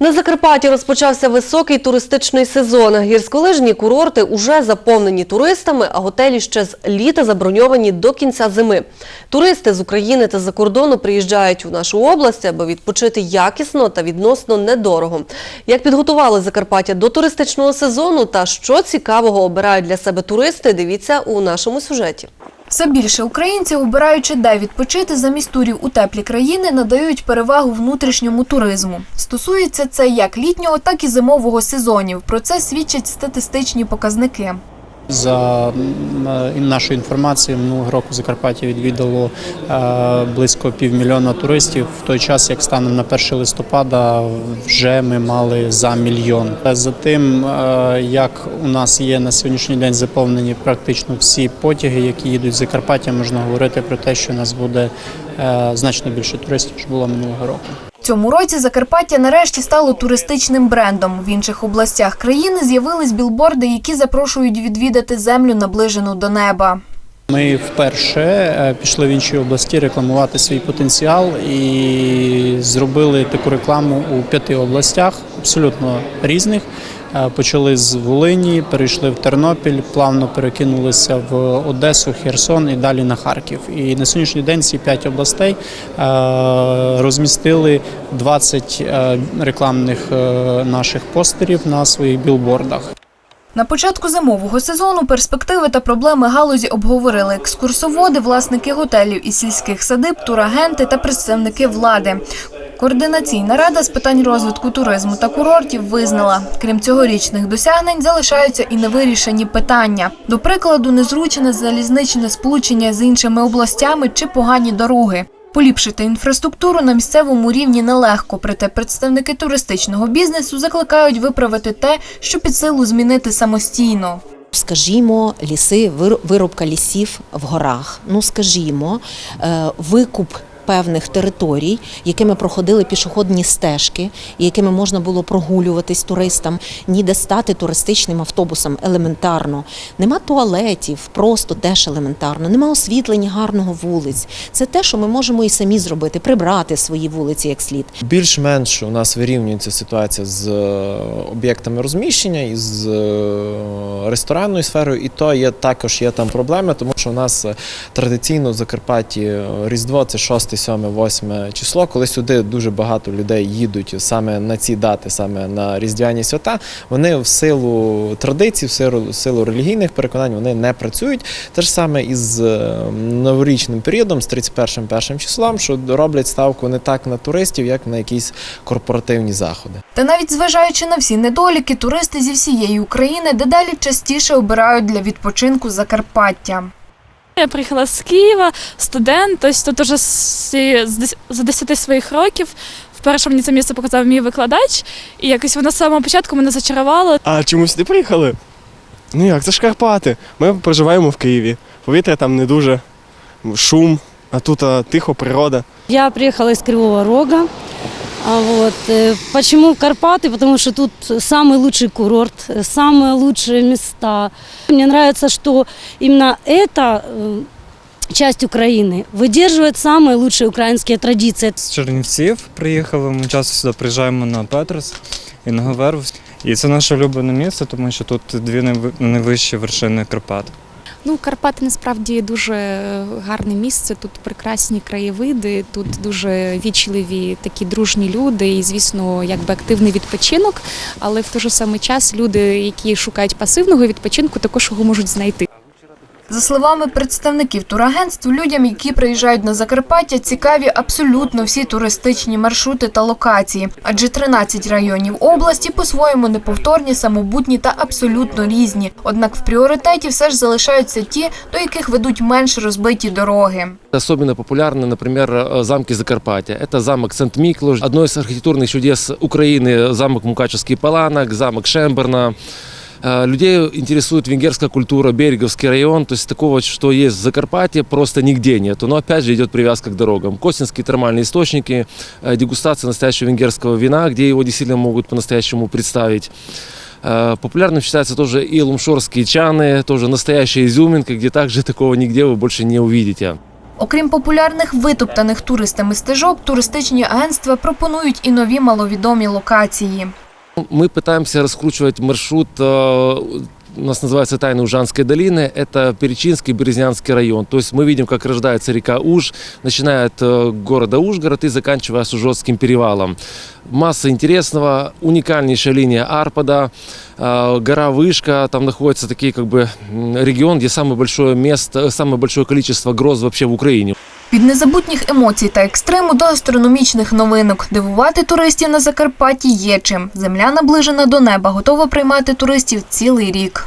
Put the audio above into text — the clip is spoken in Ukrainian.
На Закарпатті розпочався високий туристичний сезон. Гірськолижні курорти уже заповнені туристами, а готелі ще з літа заброньовані до кінця зими. Туристи з України та за кордону приїжджають у нашу область, аби відпочити якісно та відносно недорого. Як підготували Закарпаття до туристичного сезону та що цікавого обирають для себе туристи, дивіться у нашому сюжеті. Все більше українців, обираючи де відпочити замість турів у теплі країни, надають перевагу внутрішньому туризму. Стосується це як літнього, так і зимового сезонів. Про це свідчать статистичні показники. За е, нашою інформацією, минулого року Закарпаття відвідало е, близько півмільйона туристів. В той час, як станом на 1 листопада, вже ми мали за мільйон. За тим, е, як у нас є на сьогоднішній день заповнені практично всі потяги, які їдуть з Закарпаття, можна говорити про те, що у нас буде е, значно більше туристів, ніж було минулого року. Цьому році Закарпаття нарешті стало туристичним брендом. В інших областях країни з'явились білборди, які запрошують відвідати землю, наближену до неба. Ми вперше е, пішли в інші області рекламувати свій потенціал і зробили таку рекламу у п'яти областях, абсолютно різних. Е, Почали з Волині, перейшли в Тернопіль, плавно перекинулися в Одесу, Херсон і далі на Харків. І на сьогоднішній день ці п'ять областей е, розмістили 20 е, рекламних наших постерів на своїх білбордах. На початку зимового сезону перспективи та проблеми галузі обговорили екскурсоводи, власники готелів і сільських садиб, турагенти та представники влади. Координаційна рада з питань розвитку туризму та курортів визнала, крім цьогорічних досягнень, залишаються і невирішені питання. До прикладу, незручне залізничне сполучення з іншими областями чи погані дороги. Поліпшити інфраструктуру на місцевому рівні нелегко, проте представники туристичного бізнесу закликають виправити те, що під силу змінити самостійно. Скажімо, ліси, вир- вирубка лісів в горах. Ну, скажімо, е, викуп певних територій, якими проходили пішохідні стежки, і якими можна було прогулюватись туристам, ніде стати туристичним автобусом елементарно. Нема туалетів, просто теж елементарно, нема освітлення гарного вулиць. Це те, що ми можемо і самі зробити, прибрати свої вулиці як слід. Більш-менш у нас вирівнюється ситуація з е, об'єктами розміщення і з е, ресторанною сферою, і то є також є там проблеми, тому що у нас е, традиційно в Закарпатті Різдво це 6, 7, 8 число. Коли сюди дуже багато людей їдуть саме на ці дати, саме на різдвяні свята, вони в силу традицій, в силу релігійних переконань вони не працюють. Те ж саме із е, новорічним періодом, з 31 першим числом, що роблять ставку не так на туристів, як на якісь корпоративні заходи. Та навіть зважаючи на всі недоліки, туристи зі всієї України дедалі частіше обирають для відпочинку Закарпаття. Я приїхала з Києва, студент, тобто тут уже з, з за 10 своїх років. Вперше мені це місце показав мій викладач, і якось воно з самого початку мене зачарувало. А чому сюди приїхали? Ну як, це ж Карпати. Ми проживаємо в Києві. Повітря там не дуже, шум, а тут а, тихо, природа. Я приехала из Кривого Рога. А вот, э, почему в Карпаты? Потому что тут самый лучший курорт, э, самые лучшие места. Мне нравится, что именно эта э, часть Украины выдерживает самые лучшие украинские традиции. З Чернівців приїхали. Ми часто сюди приїжджаємо на Петрос і на Говеру. І це наше улюблене місце, тому що тут дві найви- найвищі вершини Карпат. Ну, Карпати насправді дуже гарне місце. Тут прекрасні краєвиди, тут дуже вічливі такі дружні люди, і звісно, якби активний відпочинок. Але в той же самий час люди, які шукають пасивного відпочинку, також його можуть знайти. За словами представників турагентств, людям, які приїжджають на Закарпаття, цікаві абсолютно всі туристичні маршрути та локації, адже 13 районів області по-своєму неповторні, самобутні та абсолютно різні. Однак в пріоритеті все ж залишаються ті, до яких ведуть менш розбиті дороги. Особенно популярны, например, э, замки Закарпатья. Это замок Сент-Миклуш, одно из архитектурных чудес Украины, замок Мукачевский Паланок, замок Шемберна. Э, Людей интересует венгерская культура, Береговский район, то есть такого, что есть в Закарпатье, просто нигде нету. Но опять же идет привязка к дорогам. Косинские термальные источники, э, дегустация настоящего венгерского вина, где его действительно могут по-настоящему представить. Э, Популярным считается тоже и лумшорские чаны, тоже настоящая изюминка, где также такого нигде вы больше не увидите. Окрім популярних витоптаних туристами стежок, туристичні агентства пропонують і нові маловідомі локації. Мы пытаемся раскручивать маршрут, э, у нас называется «Тайны Ужанской долины». Это Перечинский, Березнянский район. То есть мы видим, как рождается река Уж, начиная от э, города Ужгород и заканчивая Сужотским перевалом. Масса интересного, уникальнейшая линия Арпада, э, гора Вышка, там находится такие как бы регион, где самое большое место, самое большое количество гроз вообще в Украине. Від незабутніх емоцій та екстриму до астрономічних новинок. Дивувати туристів на Закарпатті є чим. Земля наближена до неба, готова приймати туристів цілий рік.